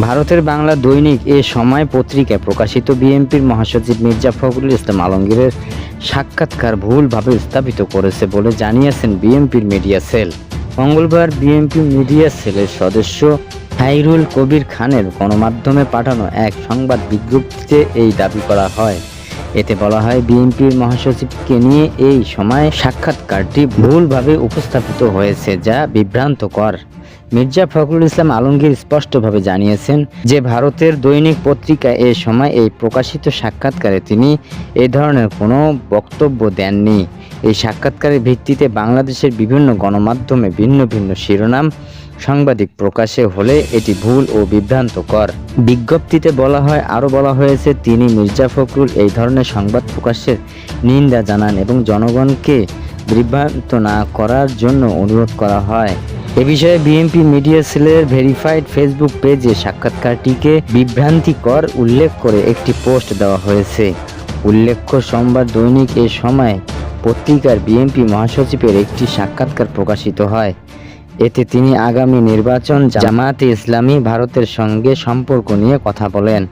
ভারতের বাংলা দৈনিক এ সময় পত্রিকায় প্রকাশিত বিএনপির মহাসচিব মির্জা ফখরুল ইসলাম আলমগীরের সাক্ষাৎকার ভুলভাবে স্থাপিত করেছে বলে জানিয়েছেন বিএনপির মিডিয়া সেল। মঙ্গলবার বিএনপি মিডিয়া সেলের সদস্য হাইরুল কবির খানের গণমাধ্যমে পাঠানো এক সংবাদ বিজ্ঞপ্তিতে এই দাবি করা হয়। এতে বলা হয়, বিএনপির মহাসচিবকে নিয়ে এই সময় সাক্ষাৎকারটি ভুলভাবে উপস্থাপিত হয়েছে যা বিভ্রান্তকর। মির্জা ফখরুল ইসলাম আলমগীর স্পষ্টভাবে জানিয়েছেন যে ভারতের দৈনিক পত্রিকা এ সময় এই প্রকাশিত সাক্ষাৎকারে তিনি এ ধরনের কোনো বক্তব্য দেননি। এই সাক্ষাৎকারের ভিত্তিতে বাংলাদেশের বিভিন্ন গণমাধ্যমে ভিন্ন ভিন্ন শিরোনাম সাংবাদিক প্রকাশে হলে এটি ভুল ও বিভ্রান্তকর। বিজ্ঞপ্তিতে বলা হয়, আরও বলা হয়েছে, তিনি মির্জা ফখরুল এই ধরনের সংবাদ প্রকাশের নিন্দা জানান এবং জনগণকে বিভ্রান্ত না করার জন্য অনুরোধ করা হয়। এ বিষয়ে বিএনপি মিডিয়া সেলের ভেরিফাইড ফেসবুক পেজে সাক্ষাৎকারটিকে বিভ্রান্তিকর উল্লেখ করে একটি পোস্ট দেওয়া হয়েছে। উল্লেখ্য, সোমবার দৈনিক এ সময় পত্রিকার বিএনপি মহাসচিবের একটি সাক্ষাৎকার প্রকাশিত হয়। এতে তিনি আগামী নির্বাচন জামায়াতে ইসলামী ভারতের সঙ্গে সম্পর্ক নিয়ে কথা বলেন।